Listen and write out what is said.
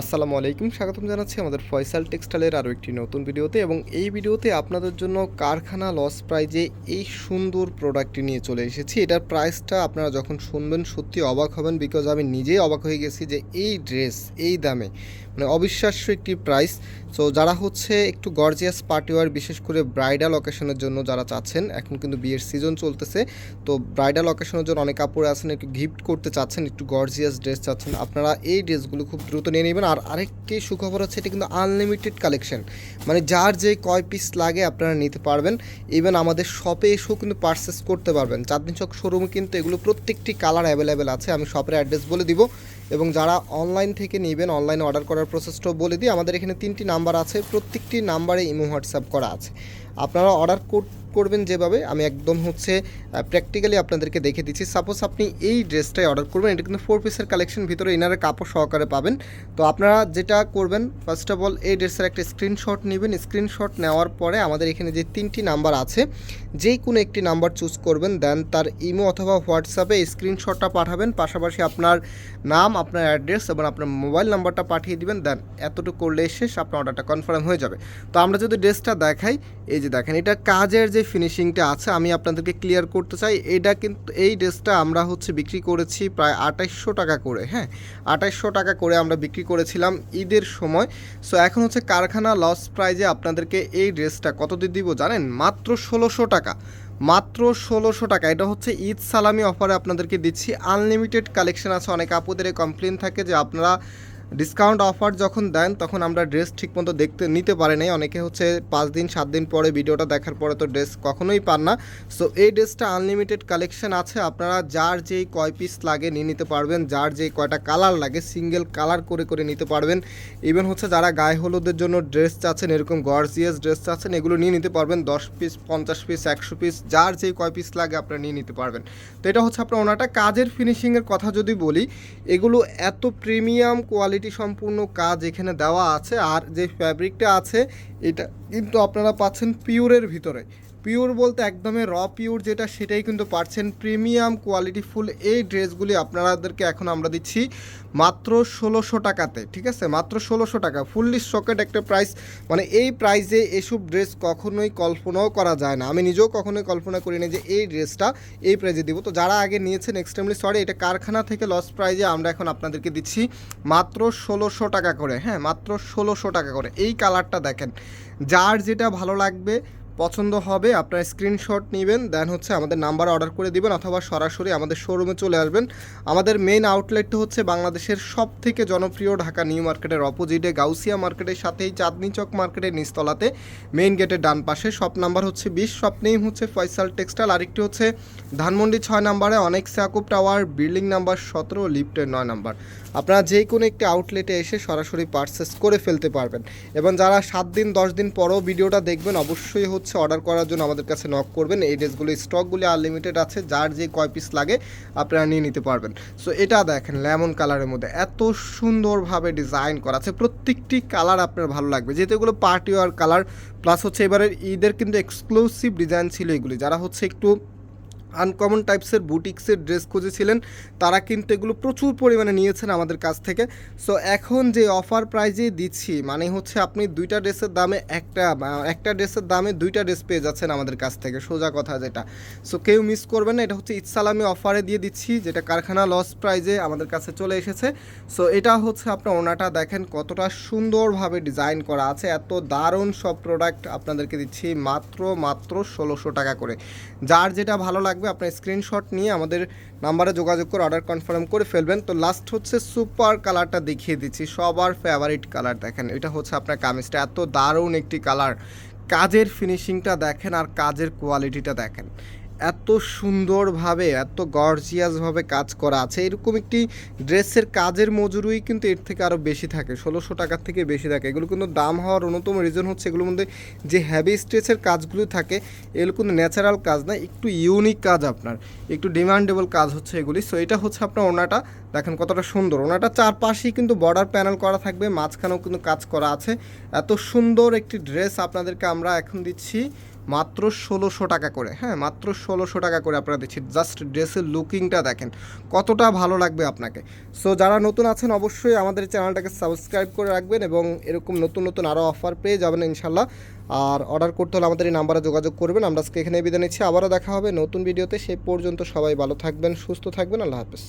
আসসালামু আলাইকুম, স্বাগতম জানাচ্ছি আমাদের ফয়সাল টেক্সটাইলের আরও একটি নতুন ভিডিওতে এবং এই ভিডিওতে আপনাদের জন্য কারখানা লস প্রাইজে এই সুন্দর প্রোডাক্টটি নিয়ে চলে এসেছি। এটার প্রাইসটা আপনারা যখন শুনবেন সত্যি অবাক হবেন বিকজ আমি নিজেই অবাক হয়ে গেছি যে এই ড্রেস, এই দামে মানে অবিশ্বাস্য একটি প্রাইস। সো যারা হচ্ছে একটু গর্জিয়াস পার্টিওয়ার বিশেষ করে ব্রাইডাল অকেশনের জন্য যারা চাচ্ছেন, এখন কিন্তু বিয়ের সিজন চলতেছে। তো ব্রাইডাল অকেশনের জন্য অনেক কাপড় আছেন, একটু গিফট করতে চাচ্ছেন, একটু গর্জিয়াস ড্রেস চাচ্ছেন, আপনারা এই ড্রেসগুলো খুব দ্রুত নিয়ে নেবেন। আর আরেকটি সুখবর হচ্ছে এটি কিন্তু আনলিমিটেড কালেকশন মানে যার যে কয় পিস লাগে আপনারা নিতে পারবেন। ইভেন আমাদের শপে এসেও কিন্তু পারচেস করতে পারবেন। চাঁদনি চক শোরুমে কিন্তু এগুলো প্রত্যেকটি কালার অ্যাভেলেবেল আছে। আমি শপের অ্যাড্রেস বলে দিব। এবং যারা অনলাইন থেকে নেবেন অনলাইনে অর্ডার করার প্রসেসটাও বলে দিই, আমাদের এখানে তিনটি নাম্বার আছে, প্রত্যেকটি নাম্বারে ইমো হোয়াটসঅ্যাপ করা আছে। আপনারা অর্ডার করবেন যেভাবে, আমি একদম হচ্ছে প্র্যাকটিক্যালি আপনাদেরকে দেখে দিচ্ছি। সাপোজ আপনি এই ড্রেসটাই অর্ডার করবেন, এটা কিন্তু ফোর পিসের কালেকশন ভিতরে ইনারের কাপড় সহকারে পাবেন। তো আপনারা যেটা করবেন ফার্স্ট অফ অল এই ড্রেসের একটা স্ক্রিনশট নেবেন। স্ক্রিনশট নেওয়ার পরে আমাদের এখানে যে তিনটি নাম্বার আছে যেই কোনো একটি নাম্বার চুজ করবেন দেন তার ইমো অথবা হোয়াটসঅ্যাপে স্ক্রিনশটটা পাঠাবেন। পাশাপাশি আপনার নাম আপনার অ্যাড্রেস এবং আপনার মোবাইল নাম্বারটা পাঠিয়ে দিবেন দেন এতটুকু করলে শেষ আপনার অর্ডারটা কনফার্ম হয়ে যাবে। তো আমরা যদি ড্রেসটা দেখাই, এই যে দেখেন, এটা কাজের যে ফিনিশিংটা আছে, আমি আপনাদেরকে ক্লিয়ার করতে চাই, এটা কিন্তু, এই ড্রেসটা আমরা হচ্ছে বিক্রি করেছি প্রায় আঠাইশশো টাকা করে হ্যাঁ? আঠাইশশো টাকা করে আমরা বিক্রি করেছিলাম ঈদের সময়। সো এখন হচ্ছে কারখানা লস প্রাইজে আপনাদেরকে এই ড্রেসটা কত দিয়ে দিব জানেন? মাত্র ষোলোশো টাকা। মাত্র ষোলোশো টাকা। এটা হচ্ছে ঈদ সালামি অফারে আপনাদেরকে দিচ্ছি। আনলিমিটেড কালেকশন আছে। অনেক আপুদের কমপ্লেন থাকে যে আপনারা ডিসকাউন্ট অফার যখন দেন, তখন আমরা ড্রেস ঠিকমতো দেখতে নিতে পারি নাই। অনেকে হচ্ছে পাঁচ দিন, সাত দিন পরে ভিডিওটা দেখার পরে তো ড্রেস কখনোই পান না। সো এই ড্রেসটা আনলিমিটেড কালেকশন আছে। আপনারা যার যেই কয় পিস লাগে নিয়ে নিতে পারবেন, যার যেই কয়টা কালার লাগে সিঙ্গেল কালার করে করে নিতে পারবেন। ইভেন হচ্ছে যারা গায়ে হলুদের জন্য ড্রেস চাচ্ছেন, এরকম গর্জিয়াস ড্রেস চাচ্ছেন, এগুলো নিয়ে নিতে পারবেন। দশ পিস পঞ্চাশ পিস একশো পিস যার যেই কয় পিস লাগে আপনারা নিয়ে নিতে পারবেন। তো এটা হচ্ছে আপনার ওনাটা কাজের ফিনিশিংয়ের কথা যদি বলি, এগুলো এত প্রিমিয়াম কোয়ালিটি কোয়ালিটি সম্পূর্ণ কাজ এখানে দেওয়া আছে আর যে ফ্যাব্রিকটা আছে, এটা কিন্তু আপনারা পাচ্ছেন পিওরের ভিতরে। পিওর বলতে একদমই র পিওর যেটা সেটাই কিন্তু পাচ্ছেন প্রিমিয়াম কোয়ালিটি ফুল এই ড্রেসগুলি আপনাদেরকে এখন আমরা দিচ্ছি মাত্র ষোলোশো টাকাতে, ঠিক আছে? মাত্র ষোলোশো টাকা ফুললি সকেট একটা প্রাইস মানে এই প্রাইসে এসব ড্রেস কখনোই কল্পনাও করা যায় না। আমি নিজেও কখনোই কল্পনা করি না যে এই ড্রেসটা এই প্রাইজে দিব। তো যারা আগে নিয়েছেন এক্সট্রিমলি সরি এটা কারখানা থেকে লস প্রাইজে আমরা এখন আপনাদেরকে দিচ্ছি মাত্র ষোলোশো টাকা করে হ্যাঁ? মাত্র ষোলোশো টাকা করে। এই কালারটা দেখেন, যার যেটা ভালো লাগবে পছন্দ হবে, আপনার স্ক্রিনশট নেবেন দেন হচ্ছে আমাদের নাম্বার অর্ডার করে দিবেন অথবা সরাসরি আমাদের শোরুমে চলে আসবেন। আমাদের মেইন আউটলেটটা হচ্ছে বাংলাদেশের সব থেকে জনপ্রিয় ঢাকা নিউ মার্কেটের অপোজিটে গাউসিয়া মার্কেটের সাথেই চাঁদনি চক মার্কেটের নিচতলাতে মেইন গেটের ডান পাশে। শপ নাম্বার হচ্ছে বিশ শপ নেম হচ্ছে ফয়সাল টেক্সটাইল আরেকটি হচ্ছে ধানমন্ডি ছয় নাম্বারে অনেক স্যাকুপ টাওয়ার বিল্ডিং নাম্বার সতেরো লিফটের নয় নাম্বার আপনারা যে কোনো একটি আউটলেটে এসে সরাসরি পারচেস করে ফেলতে পারবেন। এবং যারা সাত দিন, দশ দিন পরও ভিডিওটা দেখবেন, অবশ্যই হচ্ছে অর্ডার করার জন্য আমাদের কাছে নক করবেন। এই ড্রেসগুলো স্টকগুলি আনলিমিটেড আছে, যার যে কয় পিস লাগে আপনারা নিয়ে নিতে পারবেন। সো এটা দেখেন লেমন কালারের মধ্যে এত সুন্দরভাবে ডিজাইন করা আছে। প্রত্যেকটি কালার আপনার ভালো লাগবে। যেহেতু এগুলো পার্টি ওয়ার কালার প্লাস হচ্ছে এবারের ঈদের কিন্তু এক্সক্লুসিভ ডিজাইন ছিল এগুলি। যারা হচ্ছে একটু আনকমন টাইপসের বুটিক্সের ড্রেস খুঁজেছিলেন। তারা কিন্তু এগুলো প্রচুর পরিমাণে নিয়েছেন আমাদের কাছ থেকে। সো এখন যে অফার প্রাইজে দিচ্ছি মানে হচ্ছে আপনি দুইটা ড্রেসের দামে একটা একটা ড্রেসের দামে দুইটা ড্রেস পেয়ে যাচ্ছেন আমাদের কাছ থেকে, সোজা কথা যেটা। সো কেউ মিস করবেন না, এটা হচ্ছে ইটসালামি অফারে দিয়ে দিচ্ছি, যেটা কারখানা লস প্রাইজে আমাদের কাছে চলে এসেছে। সো এটা হচ্ছে আপনার ওনাটা দেখেন কতটা সুন্দরভাবে ডিজাইন করা আছে, এত দারুণ সব প্রোডাক্ট আপনাদেরকে দিচ্ছি, মাত্র মাত্র ষোলোশো টাকা করে। যার যেটা ভালো লাগবে আপনার স্ক্রিনশট নিয়ে আমাদের নাম্বারে যোগাযোগ করে অর্ডার কনফার্ম করে ফেলবেন। তো লাস্ট হচ্ছে সুপার কালারটা দেখিয়ে দিচ্ছি। সবার ফেভারিট কালার দেখেন। এটা হচ্ছে আপনার কামিজটা। এত দারুণ একটি কালার কাজের ফিনিশিংটা দেখেন আর কাজের কোয়ালিটিটা দেখেন। এত সুন্দরভাবে, এত গর্জিয়াসভাবে কাজ করা আছে। এরকম একটি ড্রেসের কাজের মজুরি কিন্তু এর থেকে আরও বেশি থাকে, ষোলোশো টাকার থেকে বেশি থাকে। এগুলো কিন্তু দাম হওয়ার অন্যতম রিজন হচ্ছে এগুলোর মধ্যে যে হ্যাভি স্ট্রেচের কাজগুলো থাকে, এগুলো কিন্তু ন্যাচারাল কাজ না, একটু ইউনিক কাজ আপনার, একটু ডিমান্ডেবল কাজ হচ্ছে এগুলি। সো এটা হচ্ছে আপনার ওনাটা, দেখেন কতটা সুন্দর। ওনাটা চারপাশেই কিন্তু বর্ডার প্যানেল করা থাকবে, মাঝখানেও কিন্তু কাজ করা আছে। এত সুন্দর একটি ড্রেস আপনাদেরকে আমরা এখন দিচ্ছি। মাত্র ষোলোশো টাকা করে হ্যাঁ মাত্র ষোলোশো টাকা করে আপনারা দিচ্ছি জাস্ট ড্রেসের লুকিংটা দেখেন, কতটা ভালো লাগবে আপনাকে। সো যারা নতুন আছেন, অবশ্যই আমাদের চ্যানেলটাকে সাবস্ক্রাইব করে রাখবেন এবং এরকম নতুন নতুন আরও অফার পেয়ে যাবেন ইনশাল্লাহ আর অর্ডার করতে হলে আমাদের এই নাম্বারে যোগাযোগ করবেন। আমরা আজকে এখানে বিদায় নিচ্ছি, আবারও দেখা হবে নতুন ভিডিওতে সেই পর্যন্ত সবাই ভালো থাকবেন, সুস্থ থাকবেন, আল্লাহ হাফেজ।